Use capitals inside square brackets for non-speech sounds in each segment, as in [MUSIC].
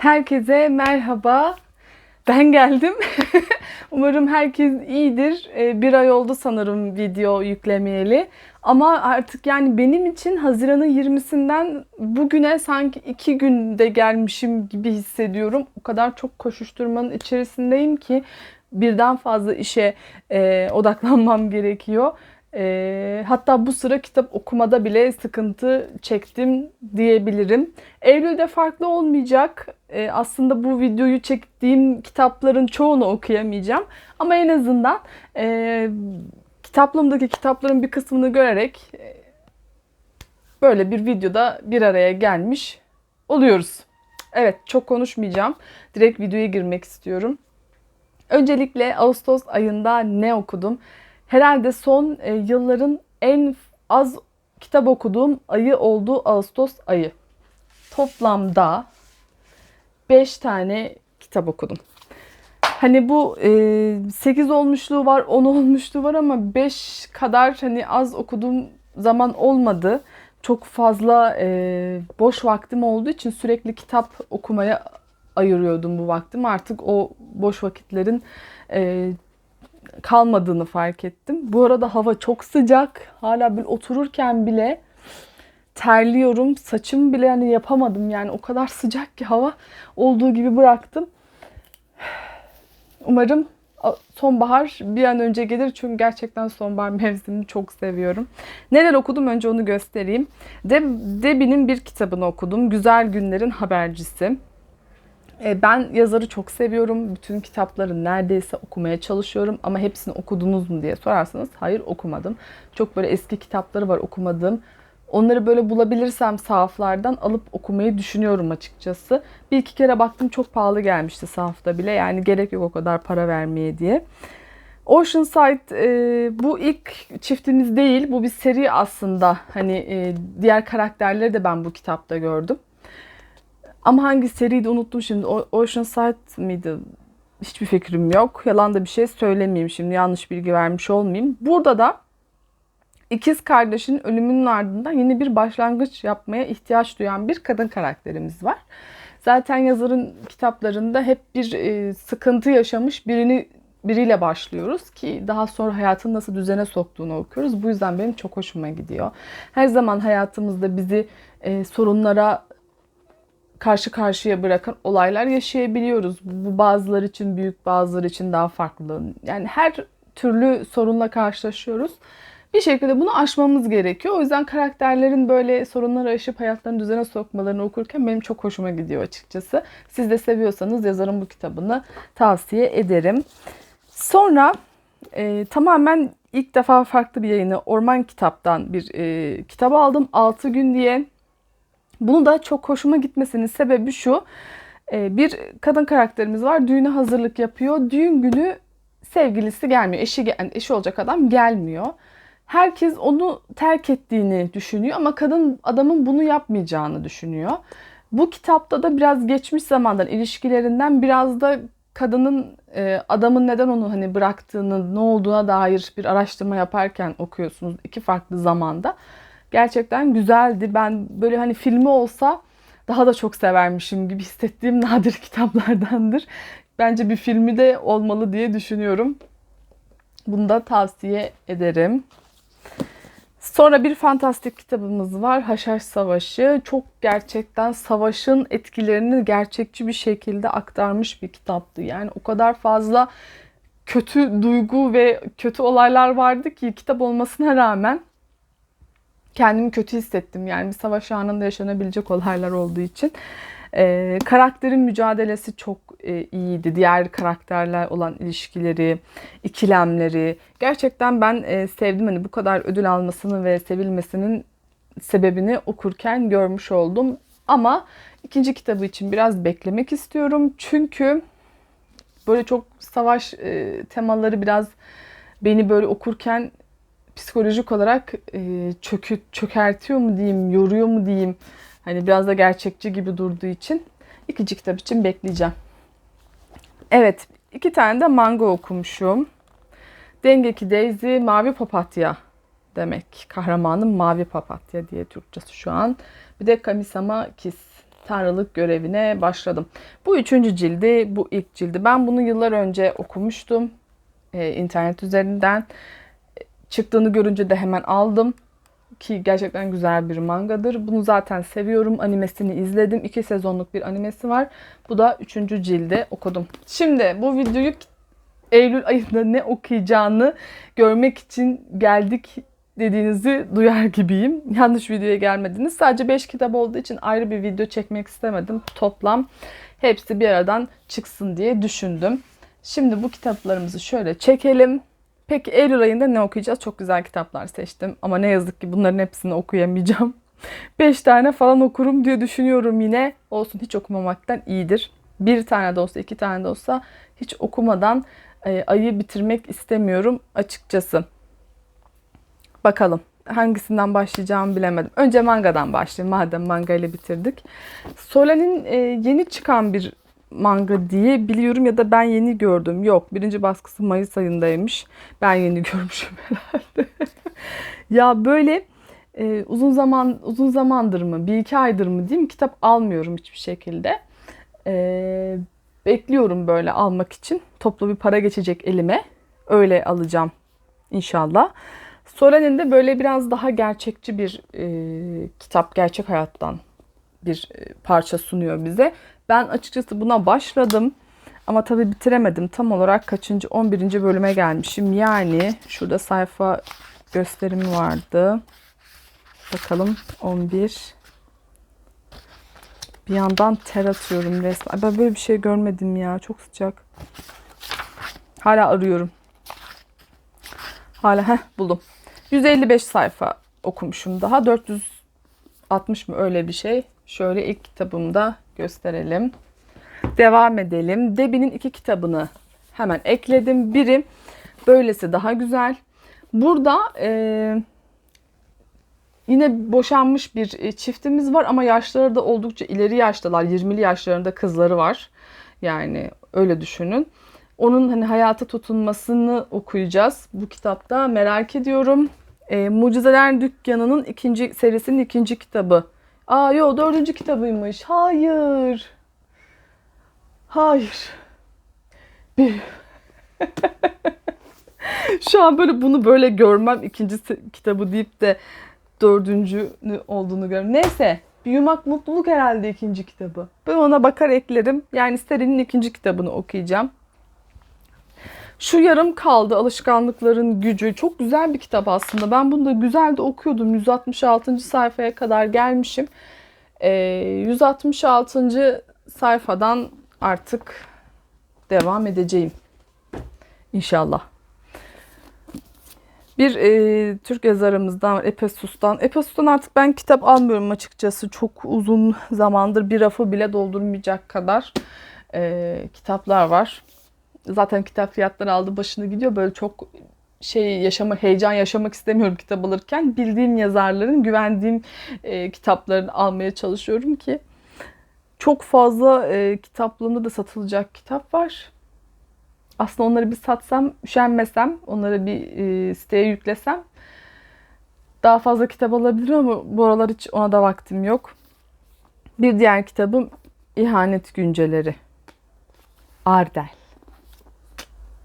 Herkese merhaba. Ben geldim. [LAUGHS] Umarım herkes iyidir. Ee, Bir ay oldu sanırım video yüklemeyeli. Ama artık yani benim için Haziran'ın 20'sinden bugüne sanki iki günde gelmişim gibi hissediyorum. O kadar çok koşuşturmanın içerisindeyim ki birden fazla işe e, odaklanmam gerekiyor. E, hatta bu sıra kitap okumada bile sıkıntı çektim diyebilirim. Eylül'de farklı olmayacak. E, aslında bu videoyu çektiğim kitapların çoğunu okuyamayacağım. Ama en azından e, kitaplığımdaki kitapların bir kısmını görerek e, böyle bir videoda bir araya gelmiş oluyoruz. Evet çok konuşmayacağım. Direkt videoya girmek istiyorum. Öncelikle Ağustos ayında ne okudum? Herhalde son e, yılların en az kitap okuduğum ayı oldu Ağustos ayı. Toplamda 5 tane kitap okudum. Hani bu e, 8 olmuşluğu var, 10 olmuşluğu var ama 5 kadar hani az okuduğum zaman olmadı. Çok fazla e, boş vaktim olduğu için sürekli kitap okumaya ayırıyordum bu vaktimi. Artık o boş vakitlerin e, kalmadığını fark ettim. Bu arada hava çok sıcak. Hala bir otururken bile terliyorum. Saçımı bile yani yapamadım. Yani o kadar sıcak ki hava olduğu gibi bıraktım. Umarım sonbahar bir an önce gelir çünkü gerçekten sonbahar mevsimini çok seviyorum. Neler okudum önce onu göstereyim. Deb Debbie'nin bir kitabını okudum. Güzel Günlerin Habercisi. E, Ben yazarı çok seviyorum. Bütün kitapları neredeyse okumaya çalışıyorum. Ama hepsini okudunuz mu diye sorarsanız hayır okumadım. Çok böyle eski kitapları var okumadığım. Onları böyle bulabilirsem sahaflardan alıp okumayı düşünüyorum açıkçası. Bir iki kere baktım çok pahalı gelmişti sahafta bile. Yani gerek yok o kadar para vermeye diye. Oceanside e, bu ilk çiftimiz değil. Bu bir seri aslında. Hani e, diğer karakterleri de ben bu kitapta gördüm. Ama hangi seriydi unuttum şimdi. O- Oceanside miydi? Hiçbir fikrim yok. Yalan da bir şey söylemeyeyim şimdi. Yanlış bilgi vermiş olmayayım. Burada da ikiz kardeşin ölümünün ardından yeni bir başlangıç yapmaya ihtiyaç duyan bir kadın karakterimiz var. Zaten yazarın kitaplarında hep bir e, sıkıntı yaşamış birini biriyle başlıyoruz ki daha sonra hayatını nasıl düzene soktuğunu okuyoruz. Bu yüzden benim çok hoşuma gidiyor. Her zaman hayatımızda bizi e, sorunlara karşı karşıya bırakan olaylar yaşayabiliyoruz. Bu bazıları için büyük, bazıları için daha farklı. Yani her türlü sorunla karşılaşıyoruz. Bir şekilde bunu aşmamız gerekiyor. O yüzden karakterlerin böyle sorunları aşıp hayatlarını düzene sokmalarını okurken benim çok hoşuma gidiyor açıkçası. Siz de seviyorsanız yazarın bu kitabını tavsiye ederim. Sonra e, tamamen ilk defa farklı bir yayını Orman Kitap'tan bir e, kitap aldım. 6 gün diye. Bunu da çok hoşuma gitmesinin sebebi şu. Ee, Bir kadın karakterimiz var. Düğüne hazırlık yapıyor. Düğün günü sevgilisi gelmiyor. Eşi, eşi olacak adam gelmiyor. Herkes onu terk ettiğini düşünüyor ama kadın adamın bunu yapmayacağını düşünüyor. Bu kitapta da biraz geçmiş zamandan ilişkilerinden biraz da kadının e, adamın neden onu hani bıraktığını, ne olduğuna dair bir araştırma yaparken okuyorsunuz iki farklı zamanda. Gerçekten güzeldi. Ben böyle hani filmi olsa daha da çok severmişim gibi hissettiğim [LAUGHS] nadir kitaplardandır. Bence bir filmi de olmalı diye düşünüyorum. Bunu da tavsiye ederim. Sonra bir fantastik kitabımız var. Haşhaş Savaşı. Çok gerçekten savaşın etkilerini gerçekçi bir şekilde aktarmış bir kitaptı. Yani o kadar fazla kötü duygu ve kötü olaylar vardı ki kitap olmasına rağmen kendimi kötü hissettim. Yani bir savaş anında yaşanabilecek olaylar olduğu için. Ee, karakterin mücadelesi çok e, iyiydi. Diğer karakterler olan ilişkileri, ikilemleri. Gerçekten ben e, sevdim. Hani bu kadar ödül almasını ve sevilmesinin sebebini okurken görmüş oldum. Ama ikinci kitabı için biraz beklemek istiyorum. Çünkü böyle çok savaş e, temaları biraz beni böyle okurken psikolojik olarak e, çökü, çökertiyor mu diyeyim, yoruyor mu diyeyim. Hani biraz da gerçekçi gibi durduğu için ikinci kitap için bekleyeceğim. Evet, iki tane de manga okumuşum. Dengeki Daisy, Mavi Papatya demek. Kahramanım Mavi Papatya diye Türkçesi şu an. Bir de Kamisama Kiss. tanrılık görevine başladım. Bu üçüncü cildi, bu ilk cildi. Ben bunu yıllar önce okumuştum e, internet üzerinden. Çıktığını görünce de hemen aldım ki gerçekten güzel bir mangadır. Bunu zaten seviyorum. Animesini izledim. İki sezonluk bir animesi var. Bu da üçüncü cilde okudum. Şimdi bu videoyu Eylül ayında ne okuyacağını görmek için geldik dediğinizi duyar gibiyim. Yanlış videoya gelmediniz. Sadece 5 kitap olduğu için ayrı bir video çekmek istemedim. Toplam hepsi bir aradan çıksın diye düşündüm. Şimdi bu kitaplarımızı şöyle çekelim. Peki Eylül ayında ne okuyacağız? Çok güzel kitaplar seçtim. Ama ne yazık ki bunların hepsini okuyamayacağım. [LAUGHS] 5 tane falan okurum diye düşünüyorum yine. Olsun hiç okumamaktan iyidir. Bir tane de olsa, iki tane de olsa hiç okumadan e, ayı bitirmek istemiyorum açıkçası. Bakalım hangisinden başlayacağımı bilemedim. Önce mangadan başlayayım madem manga ile bitirdik. Solen'in e, yeni çıkan bir manga diye biliyorum ya da ben yeni gördüm. Yok birinci baskısı Mayıs ayındaymış. Ben yeni [LAUGHS] görmüşüm herhalde. [LAUGHS] ya böyle e, uzun zaman uzun zamandır mı bir iki aydır mı diyeyim kitap almıyorum hiçbir şekilde. E, bekliyorum böyle almak için. Toplu bir para geçecek elime. Öyle alacağım inşallah. Solen'in de böyle biraz daha gerçekçi bir e, kitap, gerçek hayattan bir e, parça sunuyor bize. Ben açıkçası buna başladım ama tabii bitiremedim. Tam olarak kaçıncı 11. bölüme gelmişim. Yani şurada sayfa gösterimi vardı. Bakalım 11. Bir yandan ter atıyorum resmen. Ben böyle bir şey görmedim ya. Çok sıcak. Hala arıyorum. Hala heh buldum. 155 sayfa okumuşum daha. 460 mı öyle bir şey. Şöyle ilk kitabımda gösterelim. Devam edelim. Debi'nin iki kitabını hemen ekledim. Biri böylesi daha güzel. Burada e, yine boşanmış bir çiftimiz var ama yaşları da oldukça ileri yaştalar. 20'li yaşlarında kızları var. Yani öyle düşünün. Onun hani hayata tutunmasını okuyacağız bu kitapta. Merak ediyorum. E, Mucizeler Dükkanı'nın ikinci serisinin ikinci kitabı. Aa yo dördüncü kitabıymış. Hayır. Hayır. Bir. [LAUGHS] Şu an böyle bunu böyle görmem ikinci kitabı deyip de dördüncü olduğunu görüyorum. Neyse. Bir yumak mutluluk herhalde ikinci kitabı. Ben ona bakar eklerim. Yani serinin ikinci kitabını okuyacağım. Şu yarım kaldı alışkanlıkların gücü. Çok güzel bir kitap aslında. Ben bunu da güzel de okuyordum. 166. sayfaya kadar gelmişim. Ee, 166. sayfadan artık devam edeceğim. İnşallah. Bir e, Türk yazarımızdan Epesus'tan. Epesus'tan artık ben kitap almıyorum açıkçası. Çok uzun zamandır bir rafı bile doldurmayacak kadar e, kitaplar var zaten kitap fiyatları aldı başını gidiyor. Böyle çok şey yaşama heyecan yaşamak istemiyorum kitap alırken. Bildiğim yazarların, güvendiğim e, kitaplarını almaya çalışıyorum ki çok fazla e, kitaplığında da satılacak kitap var. Aslında onları bir satsam, üşenmesem, onları bir e, siteye yüklesem daha fazla kitap alabilirim ama bu aralar hiç ona da vaktim yok. Bir diğer kitabım İhanet Günceleri. Ardel.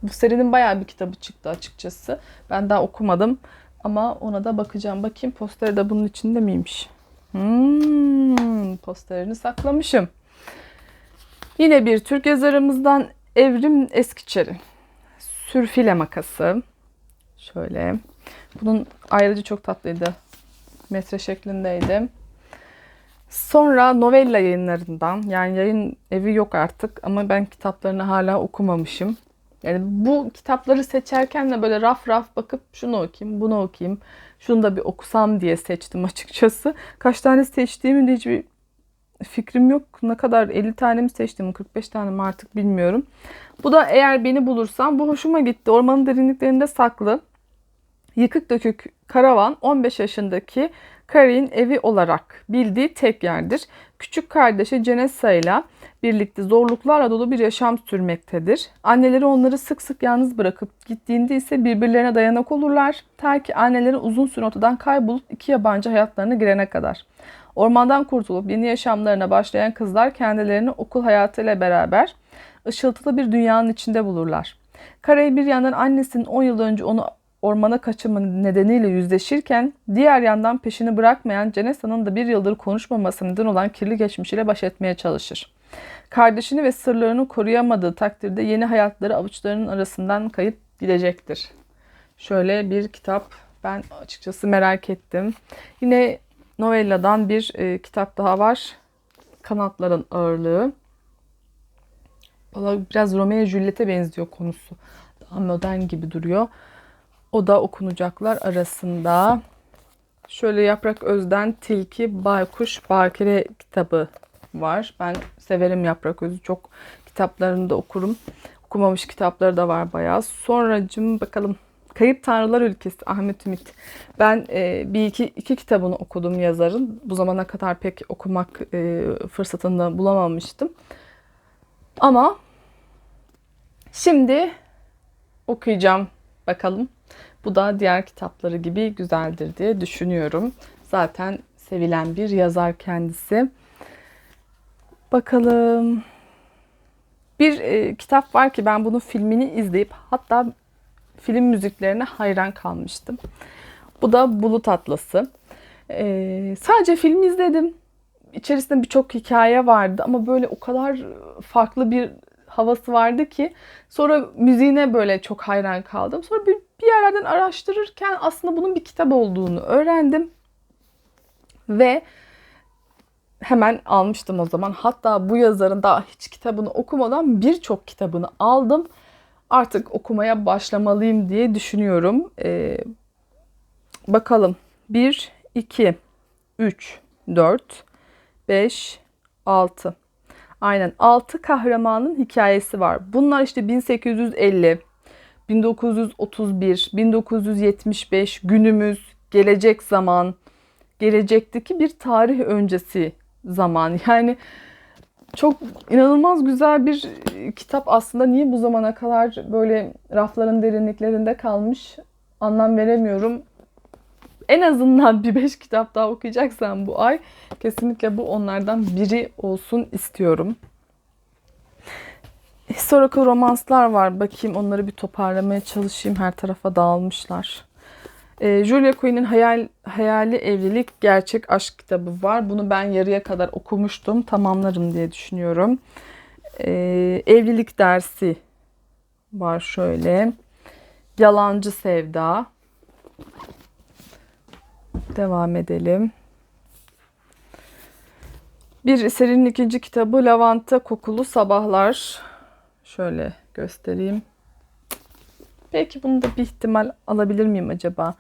Bu serinin bayağı bir kitabı çıktı açıkçası. Ben daha okumadım ama ona da bakacağım. Bakayım posteri de bunun içinde miymiş? Hmm, posterini saklamışım. Yine bir Türk yazarımızdan Evrim Eskiçeri. Sürfile makası. Şöyle. Bunun ayrıcı çok tatlıydı. Metre şeklindeydi. Sonra novella yayınlarından yani yayın evi yok artık ama ben kitaplarını hala okumamışım. Yani bu kitapları seçerken de böyle raf raf bakıp şunu okuyayım, bunu okuyayım, şunu da bir okusam diye seçtim [LAUGHS] açıkçası. Kaç tane seçtiğimi de hiçbir fikrim yok. Ne kadar 50 tane mi seçtim, 45 tane mi artık bilmiyorum. Bu da eğer beni bulursam bu hoşuma gitti. Ormanın derinliklerinde saklı. Yıkık dökük karavan 15 yaşındaki Karin evi olarak bildiği tek yerdir. Küçük kardeşi Cenessa ile birlikte zorluklarla dolu bir yaşam sürmektedir. Anneleri onları sık sık yalnız bırakıp gittiğinde ise birbirlerine dayanak olurlar. Ta ki anneleri uzun süre ortadan kaybolup iki yabancı hayatlarına girene kadar. Ormandan kurtulup yeni yaşamlarına başlayan kızlar kendilerini okul hayatıyla beraber ışıltılı bir dünyanın içinde bulurlar. Karayı bir yandan annesinin 10 yıl önce onu ormana kaçırma nedeniyle yüzleşirken diğer yandan peşini bırakmayan Cenesa'nın da bir yıldır konuşmaması neden olan kirli geçmişiyle baş etmeye çalışır. Kardeşini ve sırlarını koruyamadığı takdirde yeni hayatları avuçlarının arasından kayıp gidecektir. Şöyle bir kitap ben açıkçası merak ettim. Yine novelladan bir e, kitap daha var. Kanatların Ağırlığı. Biraz Romeo Juliet'e benziyor konusu. Daha modern gibi duruyor. O da okunacaklar arasında. Şöyle Yaprak Öz'den Tilki, Baykuş, Bakire kitabı var. Ben severim Yaprak Öz'ü. Çok kitaplarını da okurum. Okumamış kitapları da var bayağı. Sonracım bakalım. Kayıp Tanrılar Ülkesi Ahmet Ümit. Ben e, bir iki, iki kitabını okudum yazarın. Bu zamana kadar pek okumak e, fırsatını bulamamıştım. Ama şimdi okuyacağım bakalım. Bu da diğer kitapları gibi güzeldir diye düşünüyorum. Zaten sevilen bir yazar kendisi. Bakalım. Bir e, kitap var ki ben bunun filmini izleyip hatta film müziklerine hayran kalmıştım. Bu da Bulut Atlası. E, sadece film izledim. İçerisinde birçok hikaye vardı ama böyle o kadar farklı bir havası vardı ki sonra müziğine böyle çok hayran kaldım. Sonra bir, bir yerlerden araştırırken aslında bunun bir kitap olduğunu öğrendim. Ve hemen almıştım o zaman. Hatta bu yazarın daha hiç kitabını okumadan birçok kitabını aldım. Artık okumaya başlamalıyım diye düşünüyorum. Ee, bakalım. 1, 2, 3, 4, 5, 6. Aynen 6 kahramanın hikayesi var. Bunlar işte 1850, 1931, 1975 günümüz, gelecek zaman, gelecekteki bir tarih öncesi zaman. [LAUGHS] Yani çok inanılmaz güzel bir kitap aslında. Niye bu zamana kadar böyle rafların derinliklerinde kalmış anlam veremiyorum. En azından [LAUGHS] bir beş kitap daha okuyacaksam bu ay kesinlikle bu onlardan biri olsun istiyorum. Historical romanslar var. Bakayım onları bir toparlamaya çalışayım. Her tarafa dağılmışlar. E, Julia Quinn'in Hayal, Hayali Evlilik Gerçek Aşk kitabı var. Bunu ben yarıya kadar okumuştum. Tamamlarım diye düşünüyorum. E, evlilik dersi var şöyle. Yalancı Sevda. Devam edelim. Bir serinin ikinci kitabı Lavanta Kokulu Sabahlar. Şöyle göstereyim. Belki bunu da bir ihtimal alabilir miyim acaba?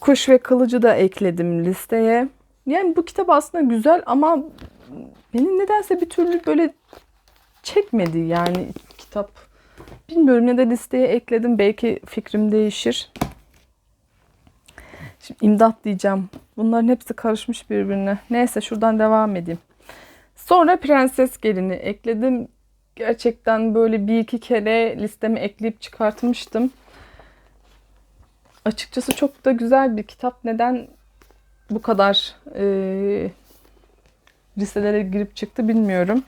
Kuş ve Kılıcı da ekledim listeye. Yani bu kitap aslında güzel ama beni nedense bir türlü böyle çekmedi yani kitap. Bilmiyorum ne de listeye ekledim. Belki fikrim değişir. Şimdi imdat diyeceğim. Bunların hepsi karışmış birbirine. Neyse şuradan devam edeyim. Sonra Prenses Gelini ekledim. Gerçekten böyle bir iki kere listeme ekleyip çıkartmıştım. Açıkçası çok da güzel bir kitap. Neden bu kadar e, listelere girip çıktı bilmiyorum.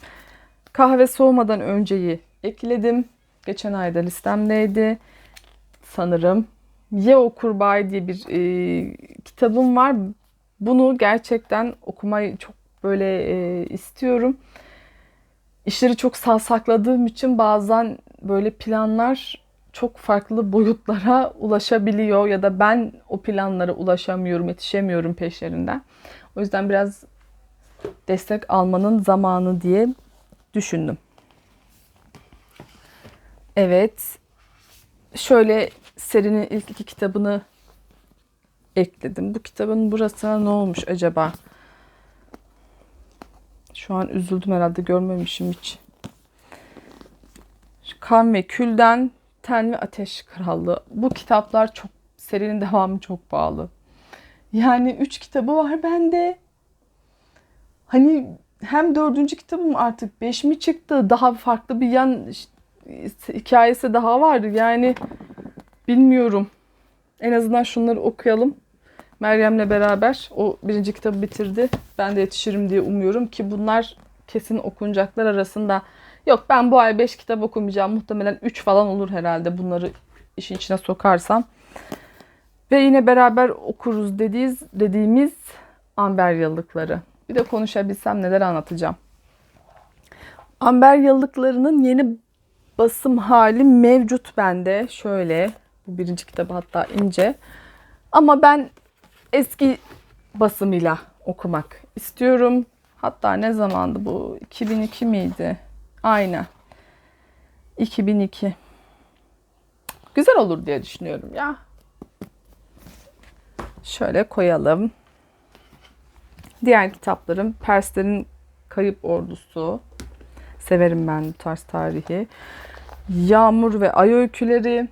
Kahve soğumadan önceyi ekledim. Geçen ayda listemdeydi. Sanırım. Ye o kurbağayı diye bir e, kitabım var. Bunu gerçekten okumayı çok böyle e, istiyorum. İşleri çok sakladığım için bazen böyle planlar çok farklı boyutlara ulaşabiliyor ya da ben o planlara ulaşamıyorum, yetişemiyorum peşlerinden. O yüzden biraz destek almanın zamanı diye düşündüm. Evet. Şöyle serinin ilk iki kitabını ekledim. Bu kitabın burasına ne olmuş acaba? Şu an üzüldüm herhalde görmemişim hiç. Kan ve Külden Ten ve Ateş Krallığı. Bu kitaplar çok serinin devamı çok bağlı. Yani üç kitabı var bende. Hani hem dördüncü kitabım artık beş mi çıktı? Daha farklı bir yan hikayesi daha vardı. Yani bilmiyorum. En azından şunları okuyalım. Meryem'le beraber o birinci kitabı bitirdi. Ben de yetişirim diye umuyorum ki bunlar kesin okunacaklar arasında. Yok ben bu ay 5 kitap okumayacağım. Muhtemelen 3 falan olur herhalde bunları işin içine sokarsam. Ve yine beraber okuruz dediğimiz, dediğimiz Amber Yıllıkları. Bir de konuşabilsem neler anlatacağım. Amber Yıllıklarının yeni basım hali mevcut bende. Şöyle bu birinci kitabı hatta ince. Ama ben eski basımıyla okumak istiyorum. Hatta ne zamandı bu? 2002 miydi? Aynen. 2002. Güzel olur diye düşünüyorum ya. Şöyle koyalım. Diğer kitaplarım Perslerin Kayıp Ordusu. Severim ben bu tarz tarihi. Yağmur ve Ay Öyküleri.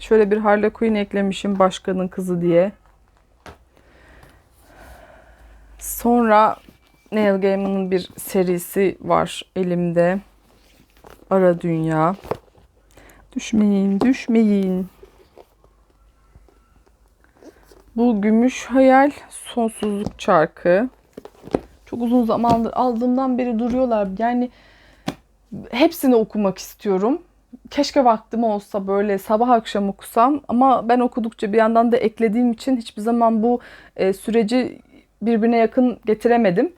Şöyle bir Harley Quinn eklemişim başkanın kızı diye. Sonra Neil Gaiman'ın bir serisi var elimde. Ara Dünya. Düşmeyin, düşmeyin. Bu Gümüş Hayal Sonsuzluk Çarkı. Çok uzun zamandır aldığımdan beri duruyorlar. Yani hepsini okumak istiyorum. Keşke vaktim olsa böyle sabah akşam okusam ama ben okudukça bir yandan da eklediğim için hiçbir zaman bu e, süreci birbirine yakın getiremedim.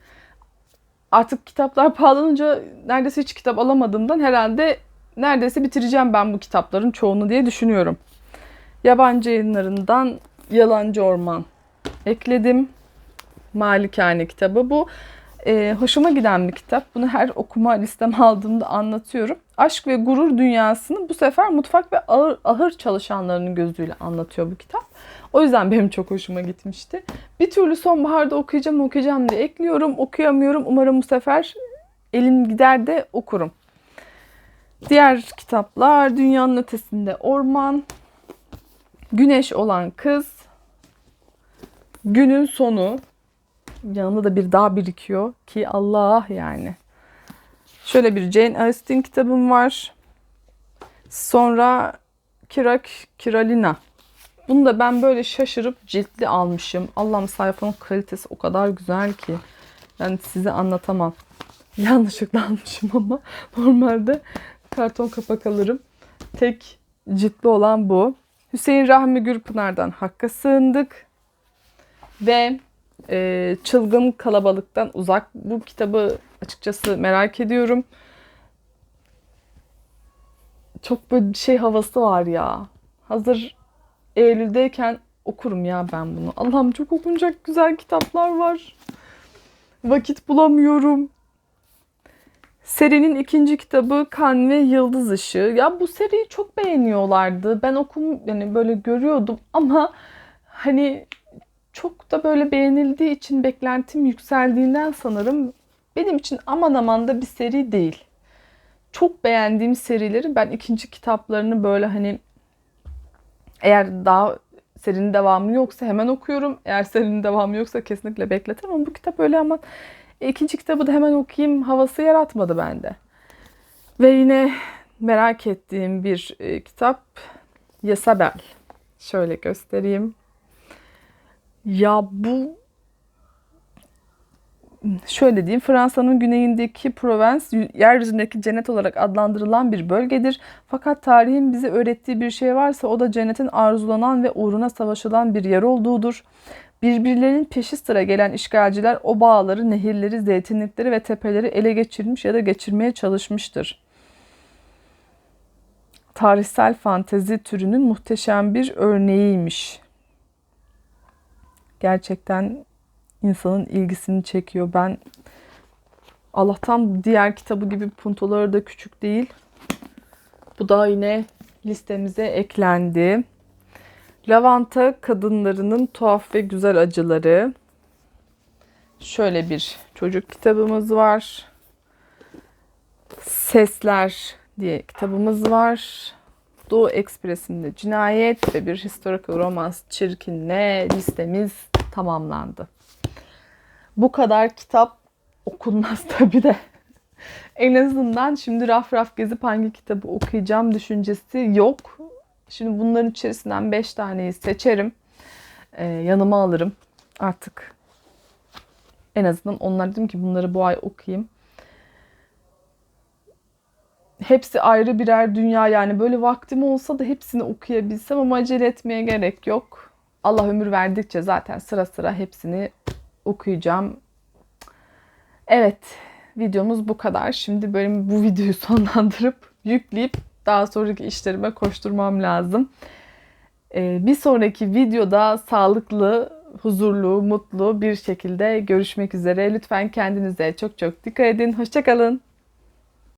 Artık kitaplar [LAUGHS] pahalanınca neredeyse hiç kitap alamadığımdan herhalde neredeyse bitireceğim ben bu kitapların çoğunu diye düşünüyorum. Yabancı yayınlarından Yalancı Orman ekledim. Malikane kitabı bu. Ee, hoşuma giden bir kitap. Bunu her okuma listeme aldığımda anlatıyorum. Aşk ve gurur dünyasını bu sefer mutfak ve ağır, ahır çalışanlarının gözüyle anlatıyor bu kitap. O yüzden benim çok hoşuma gitmişti. Bir türlü sonbaharda okuyacağım okuyacağım diye ekliyorum. Okuyamıyorum. Umarım bu sefer elim gider de okurum. Diğer kitaplar Dünyanın Ötesinde Orman, Güneş olan Kız, Günün Sonu, yanında da bir dağ birikiyor ki Allah yani. Şöyle bir Jane Austen kitabım var. Sonra Kirak Kiralina. Bunu da ben böyle şaşırıp ciltli almışım. Allah'ım sayfanın kalitesi o kadar güzel ki. Yani size anlatamam. [LAUGHS] Yanlışlıkla almışım ama [LAUGHS] normalde karton kapak alırım. Tek ciltli olan bu. Hüseyin Rahmi Gürpınar'dan Hakka Sığındık. Ve e, Çılgın Kalabalıktan Uzak. Bu kitabı açıkçası merak ediyorum. Çok böyle şey havası var ya. Hazır Eylül'deyken okurum ya ben bunu. Allah'ım çok okunacak güzel kitaplar var. Vakit bulamıyorum. Serinin ikinci kitabı Kan ve Yıldız Işığı. Ya bu seriyi çok beğeniyorlardı. Ben okum yani böyle görüyordum ama hani çok da böyle beğenildiği için beklentim yükseldiğinden sanırım benim için aman aman da bir seri değil. Çok beğendiğim serileri ben ikinci kitaplarını böyle hani eğer daha serinin devamı yoksa hemen okuyorum. Eğer serinin devamı yoksa kesinlikle bekletirim ama bu kitap öyle ama ikinci kitabı da hemen okuyayım havası yaratmadı bende. Ve yine merak ettiğim bir e, kitap Yesabel. Şöyle göstereyim. Ya bu şöyle diyeyim Fransa'nın güneyindeki Provence yeryüzündeki cennet olarak adlandırılan bir bölgedir. Fakat tarihin bize öğrettiği bir şey varsa o da cennetin arzulanan ve uğruna savaşılan bir yer olduğudur. Birbirlerinin peşi sıra gelen işgalciler o bağları, nehirleri, zeytinlikleri ve tepeleri ele geçirmiş ya da geçirmeye çalışmıştır. Tarihsel fantezi türünün muhteşem bir örneğiymiş. Gerçekten insanın ilgisini çekiyor. Ben Allah'tan diğer kitabı gibi puntoları da küçük değil. Bu da yine listemize eklendi. Lavanta kadınlarının tuhaf ve güzel acıları. Şöyle bir çocuk kitabımız var. Sesler diye kitabımız var. Doğu Ekspresi'nde cinayet ve bir historical romance çirkinle listemiz tamamlandı. Bu kadar kitap okunmaz [LAUGHS] tabi de. en azından şimdi raf raf gezip hangi kitabı okuyacağım düşüncesi yok. Şimdi bunların içerisinden 5 taneyi seçerim. e, yanıma alırım. Artık en azından onlar dedim ki bunları bu ay okuyayım. Hepsi ayrı birer dünya yani böyle vaktim olsa da hepsini okuyabilsem ama acele etmeye gerek yok. Allah ömür verdikçe zaten sıra sıra hepsini okuyacağım. Evet, videomuz bu kadar. Şimdi böyle bu videoyu [LAUGHS] sonlandırıp yükleyip daha sonraki işlerime koşturmam lazım. Ee, bir sonraki videoda sağlıklı, huzurlu, mutlu bir şekilde görüşmek üzere. Lütfen kendinize çok çok dikkat edin. Hoşçakalın.